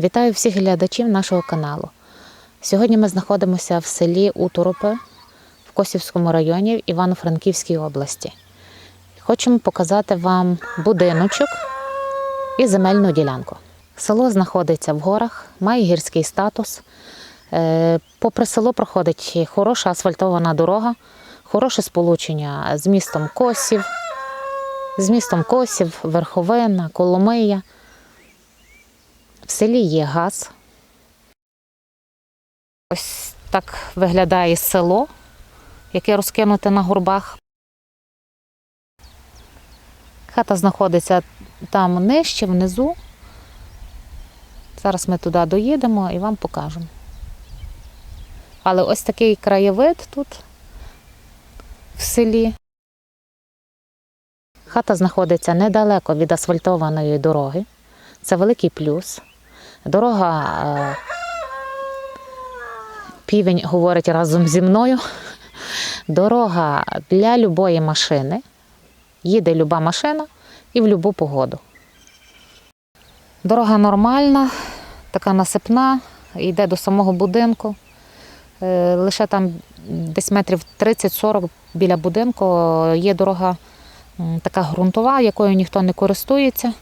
Вітаю всіх глядачів нашого каналу. Сьогодні ми знаходимося в селі Уторопи в Косівському районі в Івано-Франківській області. Хочемо показати вам будиночок і земельну ділянку. Село знаходиться в горах, має гірський статус. Е, Попри село проходить хороша асфальтована дорога, хороше сполучення з містом Косів, з містом Косів, Верховина, Коломия. В селі є газ. Ось так виглядає село, яке розкинуте на горбах. Хата знаходиться там нижче, внизу. Зараз ми туди доїдемо і вам покажемо. Але ось такий краєвид тут в селі. Хата знаходиться недалеко від асфальтованої дороги. Це великий плюс. Дорога е, півень говорить разом зі мною. Дорога для любої машини. Їде люба машина і в будь-яку погоду. Дорога нормальна, така насипна, йде до самого будинку. Е, Лише там десь метрів 30-40 біля будинку є дорога така ґрунтова, якою ніхто не користується.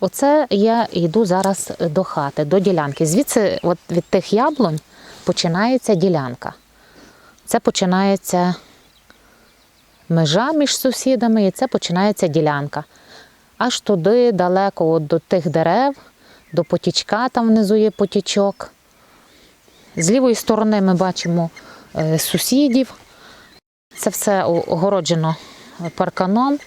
Оце я йду зараз до хати, до ділянки. Звідси, от від тих яблунь, починається ділянка. Це починається межа між сусідами, і це починається ділянка. Аж туди далеко, от до тих дерев, до потічка, там внизу є потічок. З лівої сторони ми бачимо е, сусідів. Це все огороджено парканом.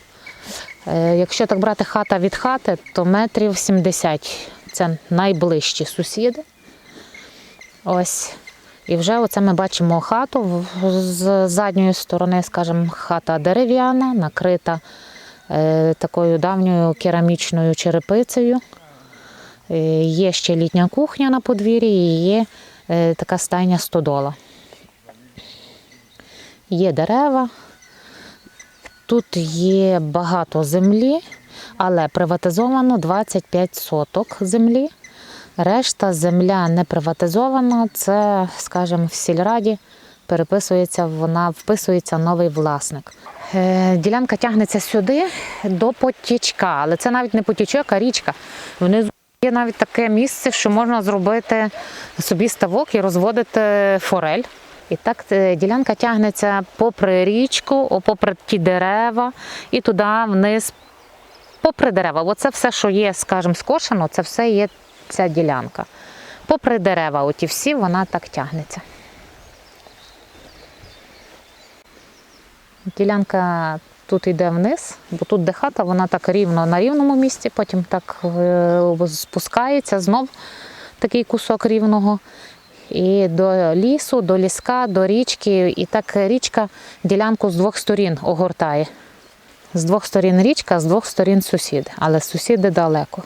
Е, Якщо так брати хата від хати, то метрів 70 це найближчі сусіди. Ось. І вже оце ми бачимо хату з задньої сторони, скажімо, хата дерев'яна, накрита е, такою давньою керамічною черепицею. Е, Є ще літня кухня на подвір'ї і є така стайня стодола. Є дерева, Тут є багато землі, але приватизовано 25 соток землі. Решта земля не приватизована. Це, скажімо, в сільраді переписується, вона вписується новий власник. Е, Ділянка тягнеться сюди до потічка, але це навіть не потічок, а річка. Внизу є навіть таке місце, що можна зробити собі ставок і розводити форель. І так е, ділянка тягнеться попри річку, попри ті дерева, і туди вниз, попри дерева. Оце все, що є, скажімо, скошено, це все є ця ділянка. Попри дерева, оті всі, вона так тягнеться. Ділянка тут йде вниз, бо тут де хата, вона так рівно на рівному місці, потім так е, спускається, знов такий кусок рівного. І до лісу, до ліска, до річки. І так річка ділянку з двох сторін огортає. З двох сторін річка, з двох сторін сусіди, але сусіди далеко.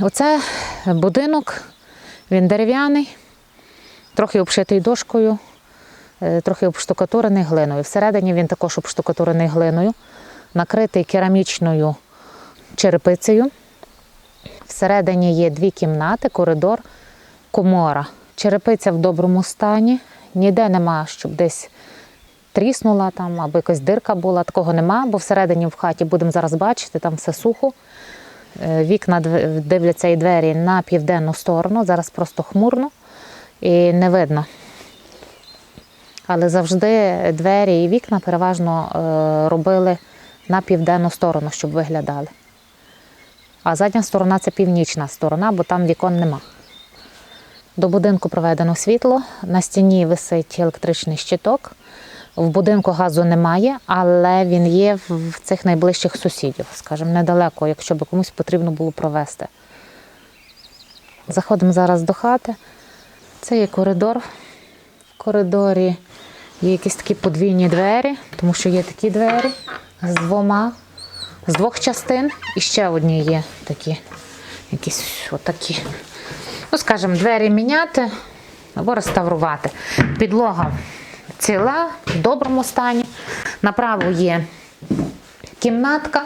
Оце будинок, він дерев'яний, трохи обшитий дошкою, е, трохи обштукатурений глиною. Всередині він також обштукатурений глиною, накритий керамічною черепицею. Всередині є дві кімнати, коридор, комора. Черепиця в доброму стані. Ніде нема, щоб десь тріснула там або якась дирка була. Такого нема, бо всередині в хаті будемо зараз бачити, там все сухо. Е, Вікна дивляться і двері на південну сторону. Зараз просто хмурно і не видно. Але завжди двері і вікна переважно е, робили на південну сторону, щоб виглядали. А задня сторона це північна сторона, бо там вікон нема. До будинку проведено світло, на стіні висить електричний щиток. В будинку газу немає, але він є в цих найближчих сусідів, скажімо, недалеко, якщо б комусь потрібно було провести. Заходимо зараз до хати. Це є коридор. В коридорі є якісь такі подвійні двері, тому що є такі двері з двома з двох частин і ще одні є такі, якісь отакі. Ну, скажімо, двері міняти або реставрувати. Підлога ціла, в доброму стані. Направо є кімнатка,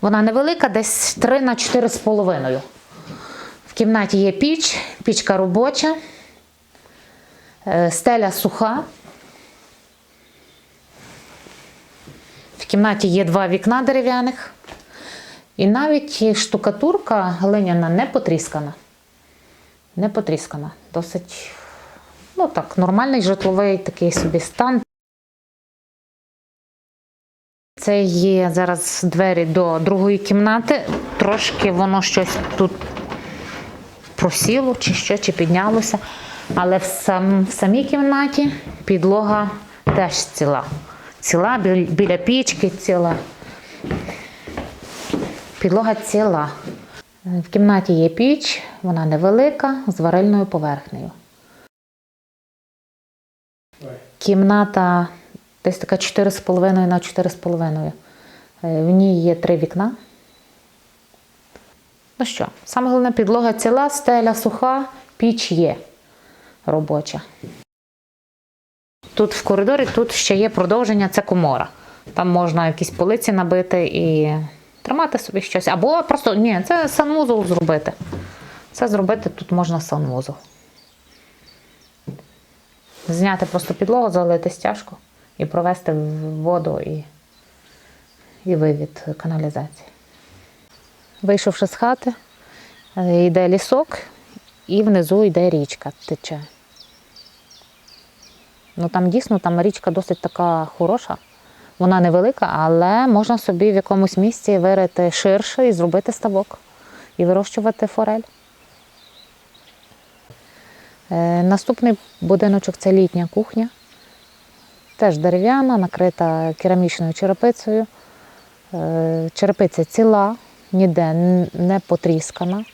Вона невелика, десь 3 на 4,5. В кімнаті є піч, пічка робоча, е, стеля суха. В кімнаті є два вікна дерев'яних. І навіть штукатурка глиняна не потріскана. Не потріскана. Досить, ну так, нормальний житловий такий собі стан. Це є зараз двері до другої кімнати. Трошки воно щось тут просіло, чи що, чи піднялося. Але в, сам, в самій кімнаті підлога теж ціла. Ціла біля пічки ціла. Підлога ціла. В кімнаті є піч, вона невелика, з варильною поверхнею. Кімната десь така 4,5 на 4,5. Е, В ній є три вікна. Ну що, саме головне підлога ціла, стеля суха, піч є робоча. Тут в коридорі тут ще є продовження, це комора. Там можна якісь полиці набити і тримати собі щось. Або просто ні, це санвузол зробити. Це зробити тут можна санвузол. Зняти просто підлогу, залити стяжку і провести воду і, і вивід каналізації. Вийшовши з хати, е, йде лісок, і внизу йде річка, тече. Ну там дійсно там річка досить така хороша. Вона невелика, але можна собі в якомусь місці вирити ширше і зробити ставок і вирощувати форель. Е, наступний будиночок це літня кухня. Теж дерев'яна, накрита керамічною черепицею. Е, черепиця ціла, ніде не потріскана.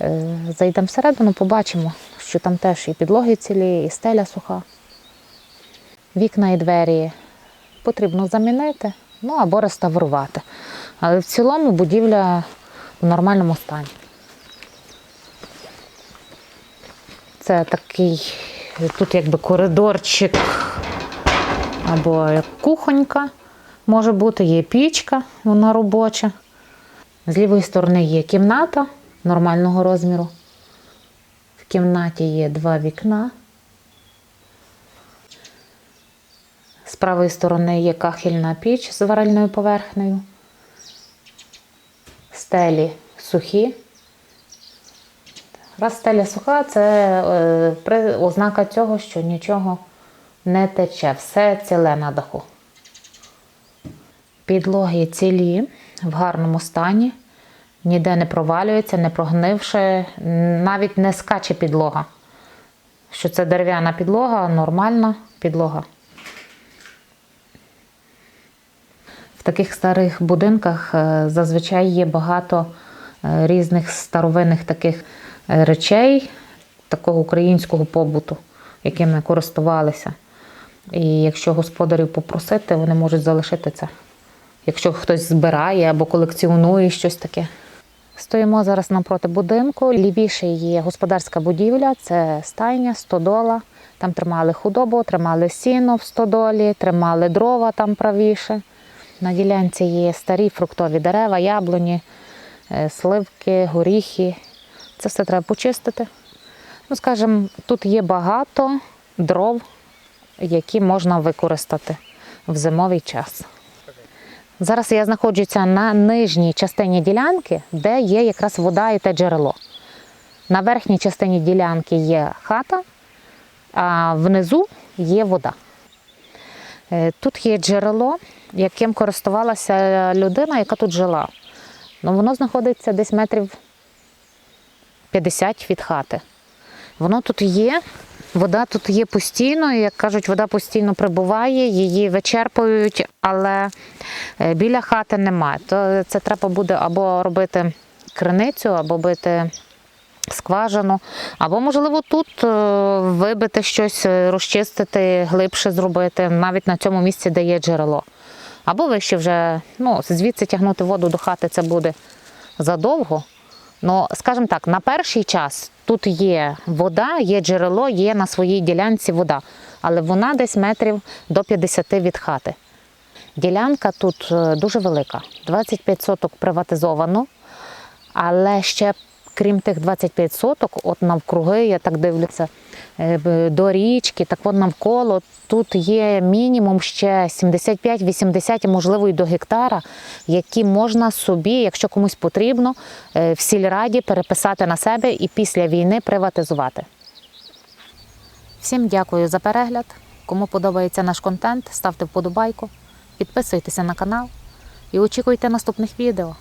Е, Зайдемо всередину, побачимо, що там теж і підлоги цілі, і стеля суха. Вікна і двері потрібно замінити, ну або реставрувати. Але в цілому будівля в нормальному стані. Це такий, тут якби коридорчик або як кухонька може бути, є пічка, вона робоча. З лівої сторони є кімната нормального розміру. В кімнаті є два вікна. З правої сторони є кахельна піч з варильною поверхнею. Стелі сухі. Раз стеля суха, це е, ознака цього, що нічого не тече, все ціле на даху. Підлоги цілі, в гарному стані, ніде не провалюється, не прогнивши, навіть не скаче підлога. Що це дерев'яна підлога, нормальна підлога. Таких старих будинках е, зазвичай є багато е, різних старовинних таких е, речей, такого українського побуту, якими користувалися. І якщо господарів попросити, вони можуть залишити це. Якщо хтось збирає або колекціонує щось таке. Стоїмо зараз напроти будинку. Лівіше є господарська будівля, це стайня, стодола. Там тримали худобу, тримали сіно в стодолі, тримали дрова там правіше. На ділянці є старі фруктові дерева, яблуні, е, сливки, горіхи. Це все треба почистити. Ну, скажімо, тут є багато дров, які можна використати в зимовий час. Зараз я знаходжуся на нижній частині ділянки, де є якраз вода і те джерело. На верхній частині ділянки є хата, а внизу є вода. Е, Тут є джерело, яким користувалася людина, яка тут жила. Ну, воно знаходиться десь метрів 50 від хати. Воно тут є, вода тут є постійно, як кажуть, вода постійно прибуває, її вичерпують, але е, біля хати немає. То це треба буде або робити криницю, або бити скважину, або, можливо, тут е, вибити щось, е, розчистити, глибше зробити, навіть на цьому місці, де є джерело. Або вище вже, ну, звідси тягнути воду до хати це буде задовго. Ну, скажімо так, на перший час тут є вода, є джерело, є на своїй ділянці вода, але вона десь метрів до 50 від хати. Ділянка тут е, дуже велика. 25 соток приватизовано, але ще крім тих 25 соток, от навкруги, я так дивлюся, е, до річки, так от навколо тут є мінімум ще 75-80, можливо і до гектара, які можна собі, якщо комусь потрібно, е, в сільраді переписати на себе і після війни приватизувати. Всім дякую за перегляд. Кому подобається наш контент, ставте вподобайку, підписуйтеся на канал і очікуйте наступних відео.